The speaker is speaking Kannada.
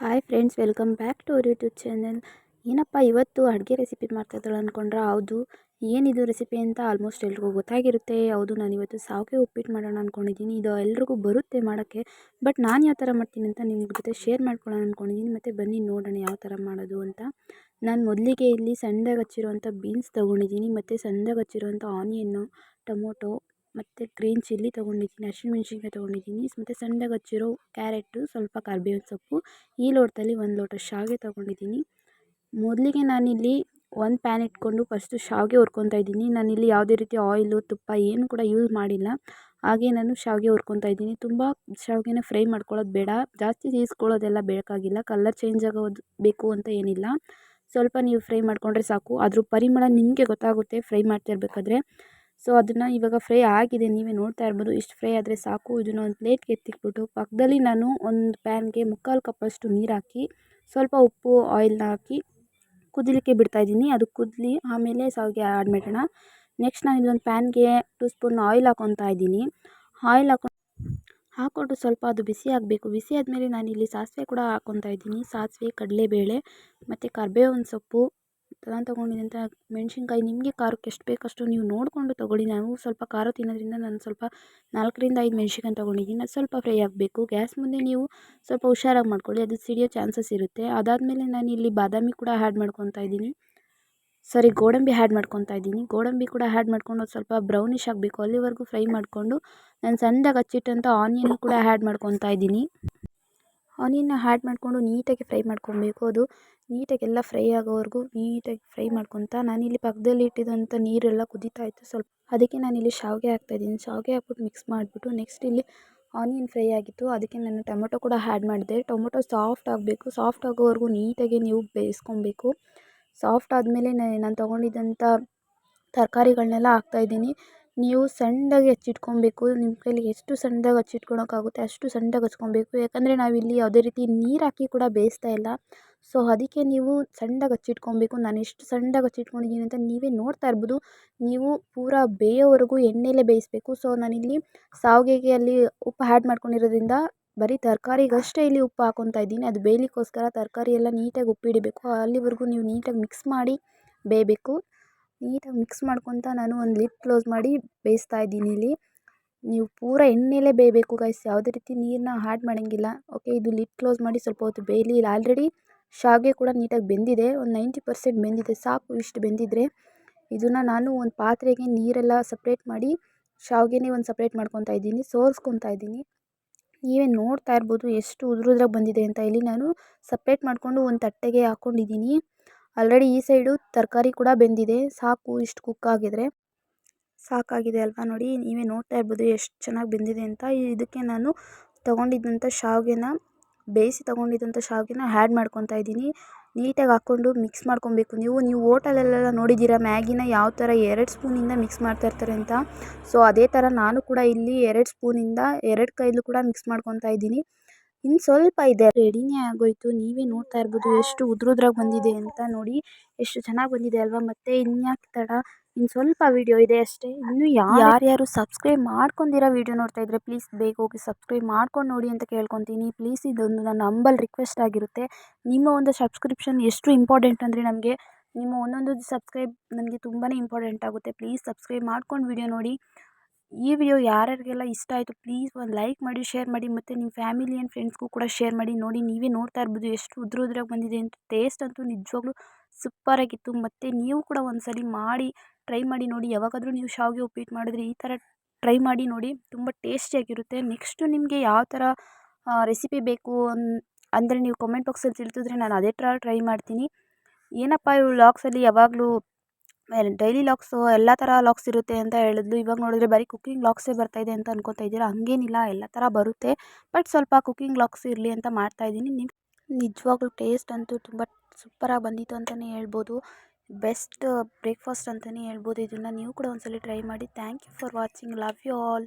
Hi friends, welcome back to our YouTube channel. ಏನಪ್ಪ, ಇವತ್ತು ಅಡುಗೆ ರೆಸಿಪಿ ಮಾಡ್ತಾಯಿದ್ದಾಳೆ ಅಂದ್ಕೊಂಡ್ರೆ ಹೌದು, ಏನಿದು ರೆಸಿಪಿ ಅಂತ ಆಲ್ಮೋಸ್ಟ್ ಎಲ್ರಿಗೂ ಗೊತ್ತಾಗಿರುತ್ತೆ. ಹೌದು ನಾನು ಇವತ್ತು ಸಾವಿಗೆ ಉಪ್ಪಿಟ್ಟು ಮಾಡೋಣ ಅಂದ್ಕೊಂಡಿದ್ದೀನಿ ಇದು ಎಲ್ರಿಗೂ ಬರುತ್ತೆ ಮಾಡೋಕ್ಕೆ, ಬಟ್ ನಾನು ಯಾವ ಥರ ಮಾಡ್ತೀನಿ ಅಂತ ನಿಮ್ಮ ಜೊತೆ ಶೇರ್ ಮಾಡ್ಕೊಳ್ಳೋಣ ಅಂದ್ಕೊಂಡಿದ್ದೀನಿ ಮತ್ತು ಬನ್ನಿ, ನೋಡೋಣ ಯಾವ ಥರ ಮಾಡೋದು ಅಂತ. ನಾನು ಮೊದಲಿಗೆ ಇಲ್ಲಿ ಸಣ್ಣದಾಗಿ ಹಚ್ಚಿರುವಂಥ ಬೀನ್ಸ್ ತೊಗೊಂಡಿದ್ದೀನಿ. ಮತ್ತು ಸಣ್ಣದಾಗಿ ಹಚ್ಚಿರುವಂಥ ಆನಿಯನ್ನು, ಟೊಮೊಟೊ ಮತ್ತು ಗ್ರೀನ್ ಚಿಲ್ಲಿ ತೊಗೊಂಡಿದ್ದೀನಿ ಹಸಿಮೆಣ್ಸಿನ್ಕಾಯಿ ತೊಗೊಂಡಿದ್ದೀನಿ, ಮತ್ತು ಸಣ್ಣದಾಗಿ ಹಚ್ಚಿರೋ ಕ್ಯಾರೆಟು, ಸ್ವಲ್ಪ ಕರ್ಬೇವಿನ ಸೊಪ್ಪು, ಈ ಲೋಟದಲ್ಲಿ ಒಂದು ಲೋಟ ಶಾವಿಗೆ ತೊಗೊಂಡಿದ್ದೀನಿ. ಮೊದಲಿಗೆ ನಾನಿಲ್ಲಿ ಒಂದು ಪ್ಯಾನ್ ಇಟ್ಕೊಂಡು ಫಸ್ಟು ಶಾವಿಗೆ ಹುರ್ಕೊತಾ ಇದ್ದೀನಿ. ನಾನಿಲ್ಲಿ ಯಾವುದೇ ರೀತಿ ಆಯಿಲು ತುಪ್ಪ ಏನು ಕೂಡ ಯೂಸ್ ಮಾಡಿಲ್ಲ. ಹಾಗೆ ನಾನು ಶಾವಿಗೆ ಹುರ್ಕೊತಾ ಇದ್ದೀನಿ. ತುಂಬ ಶಾವಿಗೆನ ಫ್ರೈ ಮಾಡ್ಕೊಳ್ಳೋದು ಬೇಡ. ಜಾಸ್ತಿ ಬೇಯಿಸ್ಕೊಳ್ಳೋದೆಲ್ಲ ಬೇಕಾಗಿಲ್ಲ. ಕಲರ್ ಚೇಂಜ್ ಆಗೋದು ಬೇಕು ಅಂತ ಏನಿಲ್ಲ. ಸ್ವಲ್ಪ ನೀವು ಫ್ರೈ ಮಾಡಿಕೊಂಡ್ರೆ ಸಾಕು. ಅದ್ರ ಪರಿಮಳ ನಿಮಗೆ ಗೊತ್ತಾಗುತ್ತೆ. ಫ್ರೈ ಮಾಡ್ತಿರ್ಬೇಕಾದ್ರೆ ಸೊ ಅದನ್ನು ಇವಾಗ ಫ್ರೈ ಆಗಿದೆ, ನೀವೇ ನೋಡ್ತಾ ಇರ್ಬೋದು. ಇಷ್ಟು ಫ್ರೈ ಆದರೆ ಸಾಕು. ಇದನ್ನು ಒಂದು ಪ್ಲೇಟ್ಗೆ ಎತ್ತಿಕ್ಬಿಟ್ಟು ಪಕ್ಕದಲ್ಲಿ ನಾನು ಒಂದು ಪ್ಯಾನ್ಗೆ ಮುಕ್ಕಾಲು ಕಪ್ಪಷ್ಟು ನೀರು ಹಾಕಿ, ಸ್ವಲ್ಪ ಉಪ್ಪು ಆಯಿಲ್ನ ಹಾಕಿ ಕುದಿಲಿಕ್ಕೆ ಬಿಡ್ತಾಯಿದ್ದೀನಿ ಅದು ಕುದಲಿ ಆಮೇಲೆ ಸಾವಿಗೆ ಆ್ಯಡ್ ಮಾಡೋಣ. ನೆಕ್ಸ್ಟ್ ನಾನು ಇದೊಂದು ಪ್ಯಾನ್ಗೆ ಟೂ ಸ್ಪೂನ್ ಆಯಿಲ್ ಹಾಕೊತಾ ಇದ್ದೀನಿ. ಆಯಿಲ್ ಹಾಕೊಂಡು ಹಾಕ್ಕೊಂಡು ಸ್ವಲ್ಪ ಅದು ಬಿಸಿ ಆಗಬೇಕು. ಬಿಸಿ ಆದಮೇಲೆ ಇಲ್ಲಿ ಸಾಸಿವೆ ಕೂಡ ಹಾಕೊತಾ ಇದ್ದೀನಿ. ಸಾಸಿವೆ, ಕಡಲೆಬೇಳೆ, ಮತ್ತು ಕರ್ಬೇವಿನ ಸೊಪ್ಪು. ನಾನು ತೊಗೊಂಡಿದ್ದಂಥ ಮೆಣಸಿನ್ಕಾಯಿ ನಿಮಗೆ ಖಾರಕ್ಕೆ ಎಷ್ಟು ಬೇಕಷ್ಟು ನೀವು ನೋಡಿಕೊಂಡು ತೊಗೊಳ್ಳಿ. ನಾವು ಸ್ವಲ್ಪ ಖಾರ ತಿನ್ನೋದ್ರಿಂದ ನಾನು ಸ್ವಲ್ಪ ನಾಲ್ಕರಿಂದ ಐದು ಮೆಣ್ಸಿನ್ಕಾಯಿ ತೊಗೊಂಡಿದ್ದೀನಿ. ಅದು ಸ್ವಲ್ಪ ಫ್ರೈ ಆಗಬೇಕು. ಗ್ಯಾಸ್ ಮುಂದೆ ನೀವು ಸ್ವಲ್ಪ ಹುಷಾರಾಗಿ ಮಾಡ್ಕೊಳ್ಳಿ. ಅದು ಸಿಡಿಯೋ ಚಾನ್ಸಸ್ ಇರುತ್ತೆ. ಅದಾದಮೇಲೆ ನಾನು ಇಲ್ಲಿ ಬಾದಾಮಿ ಕೂಡ ಆ್ಯಡ್ ಮಾಡ್ಕೊತಾ ಇದ್ದೀನಿ. ಸರಿ ಗೋಡಂಬಿ ಹ್ಯಾಡ್ ಮಾಡ್ಕೊತಾ ಇದ್ದೀನಿ. ಗೋಡಂಬಿ ಕೂಡ ಹ್ಯಾಡ್ ಮಾಡ್ಕೊಂಡು ಅದು ಸ್ವಲ್ಪ ಬ್ರೌನಿಶ್ ಆಗಬೇಕು. ಅಲ್ಲಿವರೆಗೂ ಫ್ರೈ ಮಾಡಿಕೊಂಡು ನಾನು ಸಣ್ಣದಾಗಿ ಹಚ್ಚಿಟ್ಟಂಥ ಆನಿಯನ್ ಕೂಡ ಹ್ಯಾಡ್ ಮಾಡ್ಕೊತಾ ಇದ್ದೀನಿ. ಆನಿಯನ್ನ ಆ್ಯಡ್ ಮಾಡಿಕೊಂಡು ನೀಟಾಗಿ ಫ್ರೈ ಮಾಡ್ಕೊಬೇಕು ಅದು. ನೀಟಾಗಿ ಎಲ್ಲ ಫ್ರೈ ಆಗೋವರೆಗೂ ನೀಟಾಗಿ ಫ್ರೈ ಮಾಡ್ಕೊತ ನಾನಿಲ್ಲಿ ಪಕ್ಕದಲ್ಲಿ ಇಟ್ಟಿದ್ದಂಥ ನೀರೆಲ್ಲ ಕುದೀತಾ ಇತ್ತು ಸ್ವಲ್ಪ. ಅದಕ್ಕೆ ನಾನಿಲ್ಲಿ ಶಾವಿಗೆ ಹಾಕ್ತಾಯಿದ್ದೀನಿ ಶಾವಿಗೆ ಹಾಕ್ಬಿಟ್ಟು ಮಿಕ್ಸ್ ಮಾಡಿಬಿಟ್ಟು ನೆಕ್ಸ್ಟ್ ಇಲ್ಲಿ ಆನಿಯನ್ ಫ್ರೈ ಆಗಿತ್ತು. ಅದಕ್ಕೆ ನಾನು ಟೊಮೊಟೊ ಕೂಡ ಆ್ಯಡ್ ಮಾಡಿದೆ. ಟೊಮೊಟೊ ಸಾಫ್ಟ್ ಆಗಬೇಕು. ಸಾಫ್ಟ್ ಆಗೋವರೆಗೂ ನೀಟಾಗಿ ನೀವು ಬೇಯಿಸ್ಕೊಬೇಕು. ಸಾಫ್ಟ್ ಆದಮೇಲೆ ನಾನು ತೊಗೊಂಡಿದ್ದಂಥ ತರಕಾರಿಗಳನ್ನೆಲ್ಲ ಹಾಕ್ತಾಯಿದ್ದೀನಿ ನೀವು ಸಣ್ಣದಾಗಿ ಹೆಚ್ಚಿಟ್ಕೊಬೇಕು, ನಿಮ್ಮ ಕೈಲಿ ಎಷ್ಟು ಸಣ್ಣದಾಗಿ ಹಚ್ಚಿಟ್ಕೊಳೋಕ್ಕಾಗುತ್ತೆ ಅಷ್ಟು ಸಣ್ಣದಾಗಿ ಹಚ್ಕೊಬೇಕು. ಯಾಕಂದರೆ ನಾವಿಲ್ಲಿ ಯಾವುದೇ ರೀತಿ ನೀರು ಹಾಕಿ ಕೂಡ ಬೇಯಿಸ್ತಾ ಇಲ್ಲ. ಸೊ ಅದಕ್ಕೆ ನೀವು ಸಣ್ಣದಾಗಿ ಹಚ್ಚಿಟ್ಕೊಬೇಕು. ನಾನು ಎಷ್ಟು ಸಣ್ಣದಾಗಿ ಹಚ್ಚಿಟ್ಕೊಂಡಿದ್ದೀನಿ ಅಂತ ನೀವೇ ನೋಡ್ತಾ ಇರ್ಬೋದು. ನೀವು ಪೂರ ಬೇಯೋವರೆಗೂ ಎಣ್ಣೆಲೇ ಬೇಯಿಸಬೇಕು. ಸೊ ನಾನಿಲ್ಲಿ ಶಾವಿಗೆಗೆ ಅಲ್ಲಿ ಉಪ್ಪು ಆ್ಯಡ್ ಮಾಡ್ಕೊಂಡಿರೋದ್ರಿಂದ ಬರೀ ತರಕಾರಿಗಷ್ಟೇ ಇಲ್ಲಿ ಉಪ್ಪು ಹಾಕೊತಾ ಇದ್ದೀನಿ. ಅದು ಬೇಯಲಿಕ್ಕೋಸ್ಕರ ತರಕಾರಿ ಎಲ್ಲ ನೀಟಾಗಿ ಉಪ್ಪು ಅಲ್ಲಿವರೆಗೂ ನೀವು ನೀಟಾಗಿ ಮಿಕ್ಸ್ ಮಾಡಿ ಬೇಯಬೇಕು. ನೀಟಾಗಿ ಮಿಕ್ಸ್ ಮಾಡ್ಕೊತ ನಾನು ಒಂದು ಲಿಡ್ ಕ್ಲೋಸ್ ಮಾಡಿ ಬೇಯಿಸ್ತಾ ಇದ್ದೀನಿ ಇಲ್ಲಿ. ನೀವು ಪೂರ ಎಣ್ಣೆಲೇ ಬೇಯಬೇಕು ಗೈಸ್ ಯಾವುದೇ ರೀತಿ ನೀರನ್ನ ಆ್ಯಡ್ ಮಾಡೋಂಗಿಲ್ಲ. ಓಕೆ ಇದು ಲಿಡ್ ಕ್ಲೋಸ್ ಮಾಡಿ ಸ್ವಲ್ಪ ಹೊತ್ತು ಬೇಯಲಿ ಇಲ್ಲಿ ಆಲ್ರೆಡಿ ಶಾವಿಗೆ ಕೂಡ ನೀಟಾಗಿ ಬೆಂದಿದೆ. ಒಂದು ನೈಂಟಿ ಪರ್ಸೆಂಟ್ ಬೆಂದಿದೆ. ಸಾಕು ಇಷ್ಟು ಬೆಂದಿದ್ರೆ. ಇದನ್ನು ನಾನು ಒಂದು ಪಾತ್ರೆಗೆ ನೀರೆಲ್ಲ ಸಪ್ರೇಟ್ ಮಾಡಿ ಶಾವಿಗೆನೇ ಒಂದು ಸಪ್ರೇಟ್ ಮಾಡ್ಕೊತಾ ಇದ್ದೀನಿ, ಸೋರಿಸ್ಕೊತಾ ಇದ್ದೀನಿ. ನೀವೇ ನೋಡ್ತಾ ಇರ್ಬೋದು ಎಷ್ಟು ಉದುರುದ್ರಾಗ ಬಂದಿದೆ ಅಂತ. ಇಲ್ಲಿ ನಾನು ಸಪ್ರೇಟ್ ಮಾಡಿಕೊಂಡು ಒಂದು ತಟ್ಟೆಗೆ ಹಾಕ್ಕೊಂಡಿದ್ದೀನಿ ಆಲ್ರೆಡಿ ಈ ಸೈಡು ತರಕಾರಿ ಕೂಡ ಬೆಂದಿದೆ. ಸಾಕು, ಇಷ್ಟು ಕುಕ್ ಆಗಿದ್ರೆ. ಸಾಕಾಗಿದೆ ಅಲ್ವಾ ನೋಡಿ, ನೀವೇ ನೋಡ್ತಾ ಇರ್ಬೋದು ಎಷ್ಟು ಚೆನ್ನಾಗಿ ಬೆಂದಿದೆ ಅಂತ. ಇದಕ್ಕೆ ನಾನು ತೊಗೊಂಡಿದ್ದಂಥ ಶಾವಿಗೆನ, ಬೇಯಿಸಿ ತೊಗೊಂಡಿದ್ದಂಥ ಶಾವಿಗೆನ ಆ್ಯಡ್ ಮಾಡ್ಕೊತಾ ಇದ್ದೀನಿ. ನೀಟಾಗಿ ಹಾಕ್ಕೊಂಡು ಮಿಕ್ಸ್ ಮಾಡ್ಕೊಬೇಕು ನೀವು. ನೀವು ಹೋಟೆಲಲ್ಲೆಲ್ಲ ನೋಡಿದ್ದೀರ, ಮ್ಯಾಗಿನ ಯಾವ ಥರ ಎರಡು ಸ್ಪೂನಿಂದ ಮಿಕ್ಸ್ ಮಾಡ್ತಾಯಿರ್ತಾರೆ ಅಂತ. ಸೊ ಅದೇ ಥರ ನಾನು ಕೂಡ ಇಲ್ಲಿ ಎರಡು ಸ್ಪೂನಿಂದ ಎರಡು ಕೈಲೂ ಕೂಡ ಮಿಕ್ಸ್ ಮಾಡ್ಕೊತಾ ಇದ್ದೀನಿ. ಇನ್ನು ಸ್ವಲ್ಪ ಇದೆ. ರೆಡಿನೇ ಆಗೋಯಿತು. ನೀವೇ ನೋಡ್ತಾ ಇರ್ಬೋದು ಎಷ್ಟು ಉದ್ರುದ್ರಾಗಿ ಬಂದಿದೆ ಅಂತ ನೋಡಿ. ಎಷ್ಟು ಚೆನ್ನಾಗಿ ಬಂದಿದೆ ಅಲ್ವಾ? ಮತ್ತೆ ಇನ್ಯಾಕೆ ತಡ? ಇನ್ನು ಸ್ವಲ್ಪ ವಿಡಿಯೋ ಇದೆ ಅಷ್ಟೇ. ಇನ್ನು ಯಾರ್ಯಾರು ಸಬ್ಸ್ಕ್ರೈಬ್ ಮಾಡ್ಕೊಂಡಿರೋ ವೀಡಿಯೋ ನೋಡ್ತಾ ಇದ್ರೆ ಪ್ಲೀಸ್ ಬೇಗ ಹೋಗಿ ಸಬ್ಸ್ಕ್ರೈಬ್ ಮಾಡ್ಕೊಂಡು ನೋಡಿ ಅಂತ ಕೇಳ್ಕೊತೀನಿ. ಪ್ಲೀಸ್ ಇದೊಂದು ನನ್ನ ಹಂಬಲ್ ರಿಕ್ವೆಸ್ಟ್ ಆಗಿರುತ್ತೆ. ನಿಮ್ಮ ಒಂದು ಸಬ್ಸ್ಕ್ರಿಪ್ಷನ್ ಎಷ್ಟು ಇಂಪಾರ್ಟೆಂಟ್ ಅಂದರೆ ನಮಗೆ ನಿಮ್ಮ ಒಂದೊಂದು ಸಬ್ಸ್ಕ್ರೈಬ್ ನನಗೆ ತುಂಬಾ ಇಂಪಾರ್ಟೆಂಟ್ ಆಗುತ್ತೆ. ಪ್ಲೀಸ್ ಸಬ್ಸ್ಕ್ರೈಬ್ ಮಾಡ್ಕೊಂಡು ವಿಡಿಯೋ ನೋಡಿ. ಈ ವಿಡಿಯೋ ಯಾರ್ಯಾರಿಗೆಲ್ಲ ಇಷ್ಟ ಆಯಿತು ಪ್ಲೀಸ್ ಒಂದು ಲೈಕ್ ಮಾಡಿ, ಶೇರ್ ಮಾಡಿ ಮತ್ತು ನಿಮ್ಮ ಫ್ಯಾಮಿಲಿ ಆ್ಯಂಡ್ ಫ್ರೆಂಡ್ಸ್ಗೂ ಕೂಡ ಶೇರ್ ಮಾಡಿ. ನೋಡಿ ನೀವೇ ನೋಡ್ತಾ ಇರ್ಬೋದು ಎಷ್ಟು ಉದ್ರ ಉದ್ರಾಗಿ ಬಂದಿದೆ ಅಂತ. ಟೇಸ್ಟ್ ಅಂತೂ ನಿಜವಾಗ್ಲೂ ಸೂಪರಾಗಿತ್ತು ಮತ್ತು ನೀವು ಕೂಡ ಒಂದ್ಸಲಿ ಮಾಡಿ, ಟ್ರೈ ಮಾಡಿ ನೋಡಿ. ಯಾವಾಗಾದರೂ ನೀವು ಶಾವಿಗೆ ಉಪ್ಪಿಟ್ಟು ಮಾಡಿದ್ರೆ ಈ ಥರ ಟ್ರೈ ಮಾಡಿ ನೋಡಿ. ತುಂಬ ಟೇಸ್ಟಿಯಾಗಿರುತ್ತೆ ನೆಕ್ಸ್ಟು ನಿಮಗೆ ಯಾವ ಥರ ರೆಸಿಪಿ ಬೇಕು ಅಂದರೆ ನೀವು ಕಮೆಂಟ್ ಬಾಕ್ಸಲ್ಲಿ ತಿಳಿಸಿದ್ರೆ ನಾನು ಅದೇ ಥರ ಟ್ರೈ ಮಾಡ್ತೀನಿ. ಏನಪ್ಪ ಇವಳು ಲಾಗ್ಸಲ್ಲಿ ಯಾವಾಗಲೂ ಡೈಲಿ ಲಾಕ್ಸು ಎಲ್ಲ ಥರ ಲಾಕ್ಸ್ ಇರುತ್ತೆ ಅಂತ ಹೇಳಿದ್ಲು. ಇವಾಗ ನೋಡಿದ್ರೆ ಬರೀ ಕುಕ್ಕಿಂಗ್ ಲಾಕ್ಸೇ ಬರ್ತಾಯಿದೆ ಅಂತ ಅನ್ಕೋತಾ ಇದ್ದೀರಾ? ಹಾಗೇನಿಲ್ಲ, ಎಲ್ಲ ಥರ ಬರುತ್ತೆ. ಬಟ್ ಸ್ವಲ್ಪ ಕುಕ್ಕಿಂಗ್ ಲಾಕ್ಸ್ ಇರಲಿ ಅಂತ ಮಾಡ್ತಾಯಿದ್ದೀನಿ ನಿಮ್ಮ ನಿಜವಾಗ್ಲೂ ಟೇಸ್ಟ್ ಅಂತೂ ತುಂಬ ಸೂಪರಾಗಿ ಬಂದಿತ್ತು ಅಂತಲೇ ಹೇಳ್ಬೋದು. ಬೆಸ್ಟ್ ಬ್ರೇಕ್ಫಾಸ್ಟ್ ಅಂತಲೇ ಹೇಳ್ಬೋದು. ಇದನ್ನು ನೀವು ಕೂಡ ಒಂದ್ಸಲ ಟ್ರೈ ಮಾಡಿ. Thank you for watching love you all